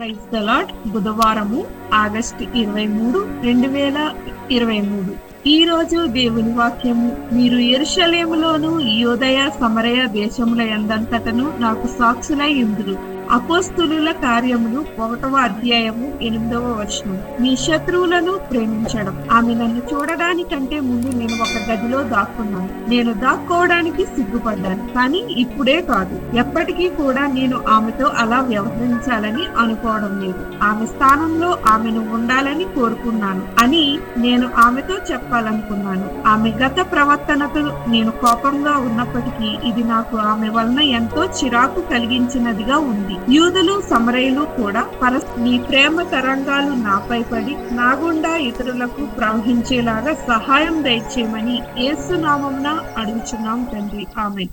Praise the బుధవారము August ఇరవై మూడు రెండు వేల ఇరవై మూడు. ఈ రోజు దేవుని వాక్యము. మీరు ఎరుషలేములోను యోదయ సమరయ దేశముల ఎందంతటను నాకు సాక్షులై ఇందురు అపోస్తులుల కార్యములు ఒకటవ అధ్యాయము ఎనిమిదవ వచనం. మీ శత్రువులను ప్రేమించడం. ఆమె నన్ను చూడడానికంటే ముందు నేను ఒక గదిలో దాక్కున్నాను. నేను దాక్కోవడానికి సిగ్గుపడ్డాను కానీ ఇప్పుడే కాదు. ఎప్పటికీ కూడా నేను ఆమెతో అలా వ్యవహరించాలని అనుకోవడం లేదు. ఆమె స్థానంలో ఆమెను ఉండాలని కోరుకున్నాను అని నేను ఆమెతో చెప్పాలనుకున్నాను. ఆమె గత ప్రవర్తనతో నేను కోపంగా ఉన్నప్పటికీ ఇది నాకు ఆమె వలన ఎంతో చిరాకు కలిగించినదిగా ఉంది. యూదులు సమరయులు కూడా పరస్ నీ ప్రేమ తరంగాలు నాపై పడి నాగుండా ఇతరులకు ప్రవహించేలాగా సహాయం దయచేయమని యేసు అడుగుచున్నాం తండ్రి. ఆమె